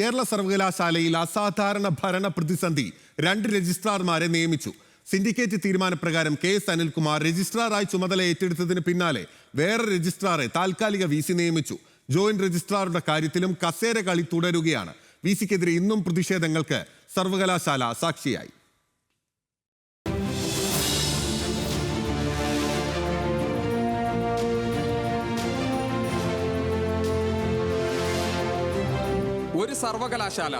കേരള സർവകലാശാലയിൽ അസാധാരണ ഭരണ പ്രതിസന്ധി രണ്ട് രജിസ്ട്രാർമാരെ നിയമിച്ചു. സിൻഡിക്കേറ്റ് തീരുമാനപ്രകാരം കെ എസ് അനിൽകുമാർ രജിസ്ട്രാറായി ചുമതല ഏറ്റെടുത്തതിന് പിന്നാലെ വേറെ രജിസ്ട്രാറെ താൽക്കാലിക വി സി നിയമിച്ചു. ജോയിന്റ് രജിസ്ട്രാറുടെ കാര്യത്തിലും കസേര കളി തുടരുകയാണ്. വി സിക്കെതിരെ ഇന്നും പ്രതിഷേധങ്ങൾക്ക് സർവകലാശാല സാക്ഷിയായി. ഒരു സർവകലാശാല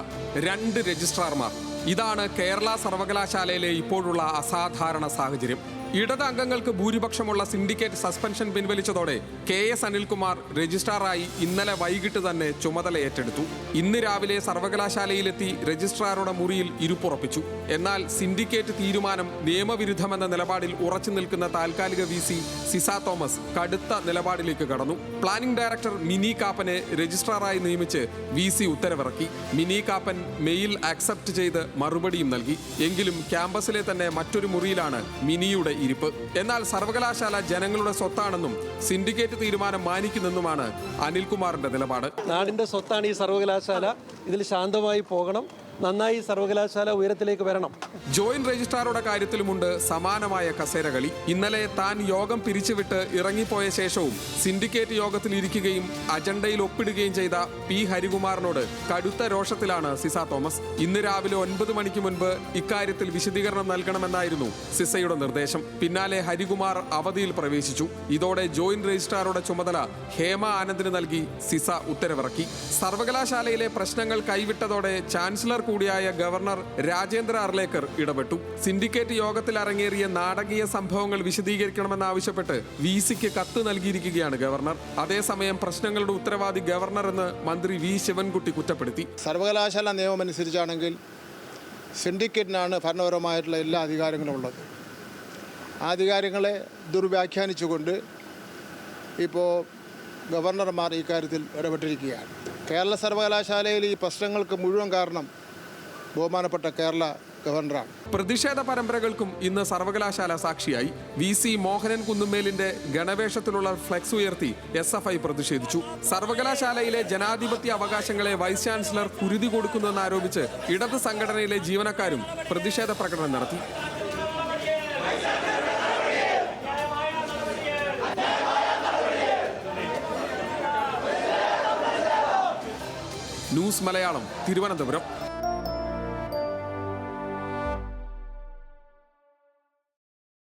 രണ്ട് രജിസ്ട്രാർമാർ. ഇതാണ് കേരള സർവകലാശാലയിലെ ഇപ്പോഴുള്ള അസാധാരണ സാഹചര്യം. ഇടത് അംഗങ്ങൾക്ക് ഭൂരിപക്ഷമുള്ള സിൻഡിക്കേറ്റ് സസ്പെൻഷൻ പിൻവലിച്ചതോടെ കെ എസ് അനിൽകുമാർ രജിസ്ട്രാറായി ഇന്നലെ വൈകിട്ട് തന്നെ ചുമതല ഏറ്റെടുത്തു. ഇന്ന് രാവിലെ സർവകലാശാലയിലെത്തി രജിസ്ട്രാറുടെ മുറിയിൽ ഇരുപ്പുറപ്പിച്ചു. എന്നാൽ സിൻഡിക്കേറ്റ് തീരുമാനം നിയമവിരുദ്ധമെന്ന നിലപാടിൽ ഉറച്ചു നിൽക്കുന്ന താൽക്കാലിക വി സി സിസ തോമസ് കടുത്ത നിലപാടിലേക്ക് കടന്നു. പ്ലാനിംഗ് ഡയറക്ടർ മിനി കാപ്പനെ രജിസ്ട്രാറായി നിയമിച്ച് വി സി ഉത്തരവിറക്കി. മിനി കാപ്പൻ മെയിൽ ആക്സെപ്റ്റ് ചെയ്ത് മറുപടിയും നൽകി. എങ്കിലും ക്യാമ്പസിലെ തന്നെ മറ്റൊരു മുറിയിലാണ് മിനിയുടെ ഇരിപ്പ്. എന്നാൽ സർവകലാശാല ജനങ്ങളുടെ സ്വത്താണെന്നും സിൻഡിക്കേറ്റ് തീരുമാനം മാനിക്കുന്നെന്നുമാണ് അനിൽകുമാറിന്റെ നിലപാട്. നാടിന്റെ സ്വത്താണ് ഈ സർവകലാശാല. ഇതിൽ ശാന്തമായി പോകണം. നന്നായി സർവകലാശാല ഉയരത്തിലേക്ക് വരണം. ജോയിന്റ് രജിസ്ട്രാറുടെ കാര്യത്തിലുമുണ്ട് സമാനമായ കസേരകളി. ഇന്നലെ താൻ യോഗം പിരിച്ചുവിട്ട് ഇറങ്ങിപ്പോയ ശേഷവും സിൻഡിക്കേറ്റ് യോഗത്തിൽ ഇരിക്കുകയും അജണ്ടയിൽ ഒപ്പിടുകയും ചെയ്ത പി ഹരികുമാറിനോട് കടുത്ത രോഷത്തിലാണ് സിസ തോമസ്. ഇന്ന് രാവിലെ ഒൻപത് മണിക്ക് മുൻപ് ഇക്കാര്യത്തിൽ വിശദീകരണം നൽകണമെന്നായിരുന്നു സിസയുടെ നിർദ്ദേശം. പിന്നാലെ ഹരികുമാർ അവധിയിൽ പ്രവേശിച്ചു. ഇതോടെ ജോയിന്റ് രജിസ്ട്രാറുടെ ചുമതല ഹേമ ആനന്ദിന് നൽകി സിസ ഉത്തരവിറക്കി. സർവകലാശാലയിലെ പ്രശ്നങ്ങൾ കൈവിട്ടതോടെ ചാൻസലർ കൂടിയായ ഗവർണർ രാജേന്ദ്ര അർലേക്കർ ഇടപെട്ടു. സിൻഡിക്കേറ്റ് യോഗത്തിൽ അരങ്ങേറിയ നാടകീയ സംഭവങ്ങൾ വിശദീകരിക്കണമെന്നാവശ്യപ്പെട്ട് വി സിക്ക് കത്ത് നൽകിയിരിക്കുകയാണ് ഗവർണർ. അതേസമയം പ്രശ്നങ്ങളുടെ ഉത്തരവാദി ഗവർണർ എന്ന് മന്ത്രി വി ശിവൻകുട്ടി കുറ്റപ്പെടുത്തി. സർവകലാശാല നിയമം അനുസരിച്ചാണെങ്കിൽ സിൻഡിക്കേറ്റിനാണ് ഭരണപരമായിട്ടുള്ള എല്ലാ അധികാരങ്ങളും ഉള്ളത്. ആ അധികാരങ്ങളെ ദുർവ്യാഖ്യാനിച്ചുകൊണ്ട് ഇപ്പോൾ ഗവർണർമാർ ഈ കാര്യത്തിൽ ഇടപെട്ടിരിക്കുകയാണ്. കേരള സർവകലാശാലയിൽ ഈ പ്രശ്നങ്ങൾക്ക് മുഴുവൻ കാരണം ബഹുമാനപ്പെട്ട കേരള ഗവർണറാണ്. പ്രതിഷേധ പരമ്പരകൾക്കും ഇന്ന് സർവകലാശാല സാക്ഷിയായി. വി സി മോഹനൻ കുന്നുമേലിന്റെ ഗണവേഷത്തിലുള്ള ഫ്ലെക്സ് ഉയർത്തി എസ് എഫ് ഐ പ്രതിഷേധിച്ചു. സർവകലാശാലയിലെ ജനാധിപത്യ അവകാശങ്ങളെ വൈസ് ചാൻസലർ കുരുതി കൊടുക്കുന്നുവെന്നാരോപിച്ച് ഇടത് സംഘടനയിലെ ജീവനക്കാരും പ്രതിഷേധ പ്രകടനം നടത്തി. ന്യൂസ് മലയാളം തിരുവനന്തപുരം.